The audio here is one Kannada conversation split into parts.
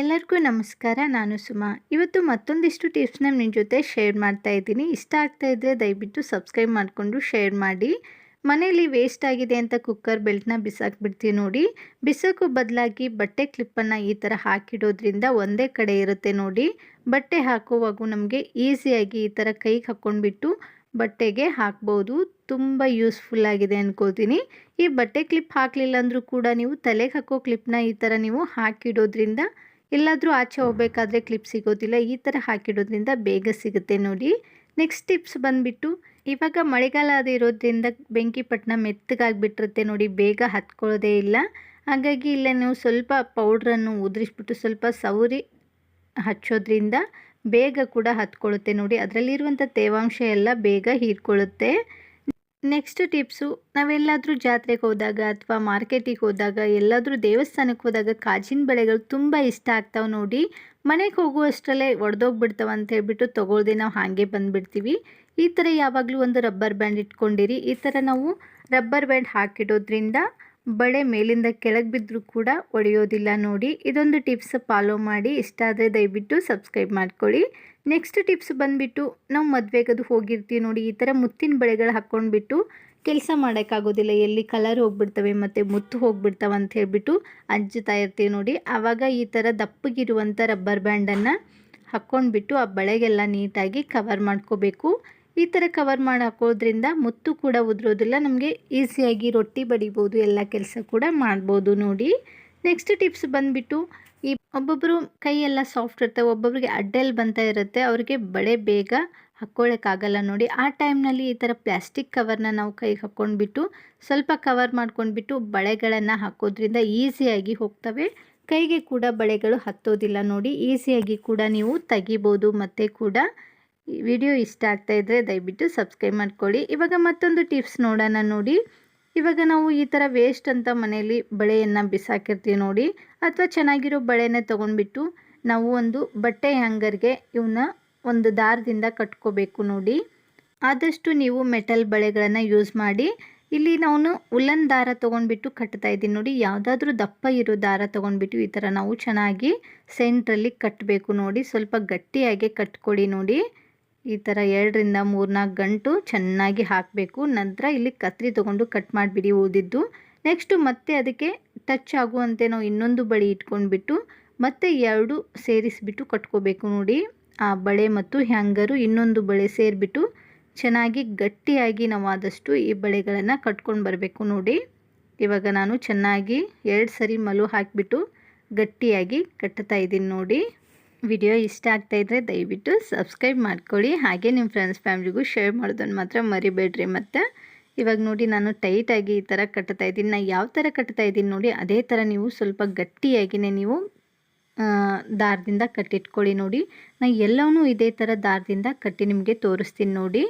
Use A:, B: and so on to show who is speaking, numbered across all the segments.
A: ಎಲ್ಲರಿಗೂ ನಮಸ್ಕಾರ, ನಾನು ಸುಮಾ. ಇವತ್ತು ಮತ್ತೊಂದಿಷ್ಟು ಟಿಪ್ಸ್ನ ನಿಮ್ಮ ಜೊತೆ ಶೇರ್ ಮಾಡ್ತಾ ಇದ್ದೀನಿ. ಇಷ್ಟ ಆಗ್ತಾ ಇದ್ದರೆ ದಯವಿಟ್ಟು ಸಬ್ಸ್ಕ್ರೈಬ್ ಮಾಡಿಕೊಂಡು ಶೇರ್ ಮಾಡಿ. ಮನೆಯಲ್ಲಿ ವೇಸ್ಟ್ ಆಗಿದೆ ಅಂತ ಕುಕ್ಕರ್ ಬೆಲ್ಟ್ನ ಬಿಸಾಕ್ಬಿಡ್ತೀವಿ ನೋಡಿ. ಬಿಸಾಕೋ ಬದಲಾಗಿ ಬಟ್ಟೆ ಕ್ಲಿಪ್ಪನ್ನು ಈ ಥರ ಹಾಕಿಡೋದ್ರಿಂದ ಒಂದೇ ಕಡೆ ಇರುತ್ತೆ ನೋಡಿ. ಬಟ್ಟೆ ಹಾಕುವಾಗ ನಮಗೆ ಈಸಿಯಾಗಿ ಈ ಥರ ಕೈಗೆ ಹಾಕ್ಕೊಂಡ್ಬಿಟ್ಟು ಬಟ್ಟೆಗೆ ಹಾಕ್ಬೋದು. ತುಂಬ ಯೂಸ್ಫುಲ್ ಆಗಿದೆ ಅನ್ಕೋತೀನಿ ಈ ಬಟ್ಟೆ ಕ್ಲಿಪ್ ಹಾಕಲಿಲ್ಲ ಅಂದರೂ ಕೂಡ ನೀವು ತಲೆಗೆ ಹಾಕೋ ಕ್ಲಿಪ್ನ ಈ ಥರ ನೀವು ಹಾಕಿಡೋದ್ರಿಂದ ಎಲ್ಲಾದರೂ ಆಚೆ ಹೋಗಬೇಕಾದ್ರೆ ಕ್ಲಿಪ್ ಸಿಗೋದಿಲ್ಲ, ಈ ಥರ ಹಾಕಿಡೋದ್ರಿಂದ ಬೇಗ ಸಿಗುತ್ತೆ ನೋಡಿ. ನೆಕ್ಸ್ಟ್ ಟಿಪ್ಸ್ ಬಂದುಬಿಟ್ಟು, ಇವಾಗ ಮಳೆಗಾಲ ಅದು ಇರೋದ್ರಿಂದ ಬೆಂಕಿ ಮೆತ್ತಗಾಗಿಬಿಟ್ಟಿರುತ್ತೆ ನೋಡಿ, ಬೇಗ ಹತ್ಕೊಳ್ಳೋದೇ ಇಲ್ಲ. ಹಾಗಾಗಿ ಇಲ್ಲ ನೀವು ಸ್ವಲ್ಪ ಪೌಡ್ರನ್ನು ಉದುರಿಸ್ಬಿಟ್ಟು ಸ್ವಲ್ಪ ಸೌರಿ ಹಚ್ಚೋದ್ರಿಂದ ಬೇಗ ಕೂಡ ಹತ್ಕೊಳ್ಳುತ್ತೆ ನೋಡಿ. ಅದರಲ್ಲಿರುವಂಥ ತೇವಾಂಶ ಎಲ್ಲ ಬೇಗ ಹೀರ್ಕೊಳ್ಳುತ್ತೆ. ನೆಕ್ಸ್ಟ್ ಟಿಪ್ಸು ನಾವೆಲ್ಲಾದರೂ ಜಾತ್ರೆಗೆ ಹೋದಾಗ ಅಥವಾ ಮಾರ್ಕೆಟಿಗೆ ಹೋದಾಗ ಎಲ್ಲಾದರೂ ದೇವಸ್ಥಾನಕ್ಕೆ ಹೋದಾಗ ಕಾಜಿನ ಬೆಳೆಗಳು ತುಂಬ ಇಷ್ಟ ಆಗ್ತಾವೆ ನೋಡಿ. ಮನೆಗೆ ಹೋಗುವಷ್ಟರಲ್ಲೇ ಒಡೆದೋಗ್ಬಿಡ್ತಾವೆ ಅಂತ ಹೇಳ್ಬಿಟ್ಟು ತೊಗೊಳ್ದೆ ನಾವು ಹಾಗೆ ಬಂದುಬಿಡ್ತೀವಿ. ಈ ಥರ ಯಾವಾಗಲೂ ಒಂದು ರಬ್ಬರ್ ಬ್ಯಾಂಡ್ ಇಟ್ಕೊಂಡಿರಿ. ಈ ಥರ ನಾವು ರಬ್ಬರ್ ಬ್ಯಾಂಡ್ ಹಾಕಿಡೋದ್ರಿಂದ ಬಳೆ ಮೇಲಿಂದ ಕೆಳಗೆ ಬಿದ್ದರೂ ಕೂಡ ಒಡೆಯೋದಿಲ್ಲ ನೋಡಿ. ಇದೊಂದು ಟಿಪ್ಸ್ ಫಾಲೋ ಮಾಡಿ. ಇಷ್ಟ ಆದರೆ ದಯವಿಟ್ಟು ಸಬ್ಸ್ಕ್ರೈಬ್ ಮಾಡ್ಕೊಳ್ಳಿ. ನೆಕ್ಸ್ಟ್ ಟಿಪ್ಸ್ ಬಂದುಬಿಟ್ಟು ನಾವು ಮದುವೆಗದು ಹೋಗಿರ್ತೀವಿ ನೋಡಿ, ಈ ಥರ ಮುತ್ತಿನ ಬಳೆಗಳು ಹಾಕ್ಕೊಂಡ್ಬಿಟ್ಟು ಕೆಲಸ ಮಾಡೋಕ್ಕಾಗೋದಿಲ್ಲ. ಎಲ್ಲಿ ಕಲರ್ ಹೋಗ್ಬಿಡ್ತವೆ ಮತ್ತು ಮುತ್ತು ಹೋಗ್ಬಿಡ್ತವೆ ಅಂತ ಹೇಳಿಬಿಟ್ಟು ಅಜ್ಜುತ್ತಾ ಇರ್ತೀವಿ ನೋಡಿ. ಆವಾಗ ಈ ಥರ ದಪ್ಪಗಿರುವಂಥ ರಬ್ಬರ್ ಬ್ಯಾಂಡನ್ನು ಹಾಕ್ಕೊಂಡ್ಬಿಟ್ಟು ಆ ಬಳೆಗೆಲ್ಲ ನೀಟಾಗಿ ಕವರ್ ಮಾಡ್ಕೋಬೇಕು. ಈ ಥರ ಕವರ್ ಮಾಡಿ ಹಾಕೋದ್ರಿಂದ ಮುತ್ತು ಕೂಡ ಉದುರೋದಿಲ್ಲ, ನಮಗೆ ಈಸಿಯಾಗಿ ರೊಟ್ಟಿ ಬಡಿಬೋದು, ಎಲ್ಲ ಕೆಲಸ ಕೂಡ ಮಾಡ್ಬೋದು ನೋಡಿ. ನೆಕ್ಸ್ಟ್ ಟಿಪ್ಸ್ ಬಂದುಬಿಟ್ಟು ಈ ಒಬ್ಬೊಬ್ಬರು ಕೈಯೆಲ್ಲ ಸಾಫ್ಟ್ ಇರುತ್ತೆ ಒಬ್ಬೊಬ್ಬರಿಗೆ ಅಡ್ಡಲ್ಲಿ ಬಂತ ಇರುತ್ತೆ, ಅವ್ರಿಗೆ ಬಳೆ ಬೇಗ ಹಾಕ್ಕೊಳ್ಳೋಕ್ಕಾಗಲ್ಲ ನೋಡಿ. ಆ ಟೈಮ್ನಲ್ಲಿ ಈ ಥರ ಪ್ಲಾಸ್ಟಿಕ್ ಕವರ್ನ ನಾವು ಕೈಗೆ ಹಾಕ್ಕೊಂಡ್ಬಿಟ್ಟು, ಸ್ವಲ್ಪ ಕವರ್ ಮಾಡ್ಕೊಂಡ್ಬಿಟ್ಟು ಬಳೆಗಳನ್ನು ಹಾಕೋದ್ರಿಂದ ಈಸಿಯಾಗಿ ಹೋಗ್ತವೆ. ಕೈಗೆ ಕೂಡ ಬಳೆಗಳು ಹತ್ತೋದಿಲ್ಲ ನೋಡಿ ಈಸಿಯಾಗಿ ಕೂಡ ನೀವು ತೆಗಿಬೋದು. ಮತ್ತು ಕೂಡ ವಿಡಿಯೋ ಇಷ್ಟ ಆಗ್ತಾ ಇದ್ದರೆ ದಯವಿಟ್ಟು ಸಬ್ಸ್ಕ್ರೈಬ್ ಮಾಡ್ಕೊಳ್ಳಿ. ಇವಾಗ ಮತ್ತೊಂದು ಟಿಪ್ಸ್ ನೋಡೋಣ ನೋಡಿ. ಇವಾಗ ನಾವು ಈ ಥರ ವೇಸ್ಟ್ ಅಂತ ಮನೆಯಲ್ಲಿ ಬಳೆಯನ್ನು ಬಿಸಾಕಿರ್ತೀವಿ ನೋಡಿ, ಅಥವಾ ಚೆನ್ನಾಗಿರೋ ಬಳೆನೇ ತೊಗೊಂಡ್ಬಿಟ್ಟು ನಾವು ಒಂದು ಬಟ್ಟೆ ಹ್ಯಾಂಗರ್ಗೆ ಇವನ್ನ ಒಂದು ದಾರದಿಂದ ಕಟ್ಕೋಬೇಕು ನೋಡಿ. ಆದಷ್ಟು ನೀವು ಮೆಟಲ್ ಬಳೆಗಳನ್ನು ಯೂಸ್ ಮಾಡಿ, ಇಲ್ಲಿ ನಾನು ಉಲ್ಲನ್ ದಾರ ತೊಗೊಂಡ್ಬಿಟ್ಟು ಕಟ್ತಾ ಇದ್ದೀನಿ ನೋಡಿ, ಯಾವುದಾದ್ರೂ ದಪ್ಪ ಇರೋ ದಾರ ತೊಗೊಂಡ್ಬಿಟ್ಟು ಈ ಥರ ನಾವು ಚೆನ್ನಾಗಿ ಸೆಂಟ್ರಲ್ಲಿ ಕಟ್ಟಬೇಕು ನೋಡಿ, ಸ್ವಲ್ಪ ಗಟ್ಟಿಯಾಗಿ ಕಟ್ಕೊಳ್ಳಿ ನೋಡಿ. ಈ ಥರ ಎರಡರಿಂದ ಮೂರ್ನಾಲ್ಕು ಗಂಟು ಚೆನ್ನಾಗಿ ಹಾಕಬೇಕು. ನಂತರ ಇಲ್ಲಿ ಕತ್ರಿ ತೊಗೊಂಡು ಕಟ್ ಮಾಡಿಬಿಡಿ ಓದಿದ್ದು ನೆಕ್ಸ್ಟು ಮತ್ತೆ ಅದಕ್ಕೆ ಟಚ್ ಆಗುವಂತೆ ನಾವು ಇನ್ನೊಂದು ಬಳೆ ಇಟ್ಕೊಂಡ್ಬಿಟ್ಟು ಮತ್ತೆ ಎರಡು ಸೇರಿಸಿಬಿಟ್ಟು ಕಟ್ಕೋಬೇಕು ನೋಡಿ. ಆ ಬಳೆ ಮತ್ತು ಹ್ಯಾಂಗರು ಇನ್ನೊಂದು ಬಳೆ ಸೇರಿಬಿಟ್ಟು ಚೆನ್ನಾಗಿ ಗಟ್ಟಿಯಾಗಿ ನಾವು ಆದಷ್ಟು ಈ ಬಳೆಗಳನ್ನು ಕಟ್ಕೊಂಡು ಬರಬೇಕು ನೋಡಿ. ಇವಾಗ ನಾನು ಚೆನ್ನಾಗಿ ಎರಡು ಸರಿ ಮಲು ಹಾಕಿಬಿಟ್ಟು ಗಟ್ಟಿಯಾಗಿ ಕಟ್ತಾ ಇದ್ದೀನಿ ನೋಡಿ. ವಿಡಿಯೋ ಇಷ್ಟ ಆಗ್ತಾ ಇದ್ದರೆ ದಯವಿಟ್ಟು ಸಬ್ಸ್ಕ್ರೈಬ್ ಮಾಡ್ಕೊಳ್ಳಿ. ಹಾಗೆ ನಿಮ್ಮ ಫ್ರೆಂಡ್ಸ್ ಫ್ಯಾಮ್ಲಿಗೂ ಶೇರ್ ಮಾಡೋದನ್ನು ಮಾತ್ರ ಮರಿಬೇಡ್ರಿ. ಮತ್ತು ಇವಾಗ ನೋಡಿ ನಾನು ಟೈಟಾಗಿ ಈ ಥರ ಕಟ್ತಾ ಇದ್ದೀನಿ. ನಾನು ಯಾವ ಥರ ಕಟ್ತಾ ಇದ್ದೀನಿ ನೋಡಿ, ಅದೇ ಥರ ನೀವು ಸ್ವಲ್ಪ ಗಟ್ಟಿಯಾಗಿಯೇ ನೀವು ದಾರದಿಂದ ಕಟ್ಟಿಟ್ಕೊಳ್ಳಿ ನೋಡಿ. ನಾನು ಎಲ್ಲವೂ ಇದೇ ಥರ ದಾರದಿಂದ ಕಟ್ಟಿ ನಿಮಗೆ ತೋರಿಸ್ತೀನಿ ನೋಡಿ.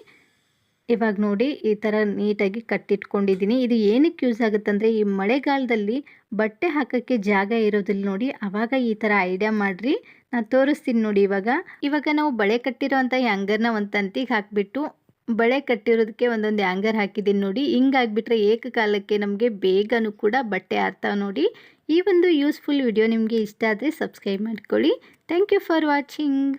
A: ಇವಾಗ ನೋಡಿ ಈ ಥರ ನೀಟಾಗಿ ಕಟ್ಟಿಟ್ಕೊಂಡಿದ್ದೀನಿ. ಇದು ಏನಕ್ಕೆ ಯೂಸ್ ಆಗುತ್ತೆ ಆಗುತ್ತಂದರೆ ಈ ಮಳೆಗಾಲದಲ್ಲಿ ಬಟ್ಟೆ ಹಾಕೋಕ್ಕೆ ಜಾಗ ಇರೋದಿಲ್ಲ ನೋಡಿ ಅವಾಗ ಈ ಥರ ಐಡಿಯಾ ಮಾಡಿರಿ. ನಾನು ತೋರಿಸ್ತೀನಿ ನೋಡಿ ಇವಾಗ. ಇವಾಗ ನಾವು ಬಳೆ ಕಟ್ಟಿರೋ ಅಂಥ ಹ್ಯಾಂಗರ್ನ ಒಂದು ತಂತಿಗೆ ಹಾಕಿಬಿಟ್ಟು ಬಳೆ ಕಟ್ಟಿರೋದಕ್ಕೆ ಒಂದೊಂದು ಹ್ಯಾಂಗರ್ ಹಾಕಿದ್ದೀನಿ ನೋಡಿ. ಹಿಂಗಾಗ್ಬಿಟ್ರೆ ಏಕಕಾಲಕ್ಕೆ ನಮಗೆ ಬೇಗನೂ ಕೂಡ ಬಟ್ಟೆ ಆರ್ತಾವೆ ನೋಡಿ. ಈ ಒಂದು ಯೂಸ್ಫುಲ್ ವಿಡಿಯೋ ನಿಮಗೆ ಇಷ್ಟ ಆದರೆ ಸಬ್ಸ್ಕ್ರೈಬ್ ಮಾಡ್ಕೊಳ್ಳಿ. Thank you for watching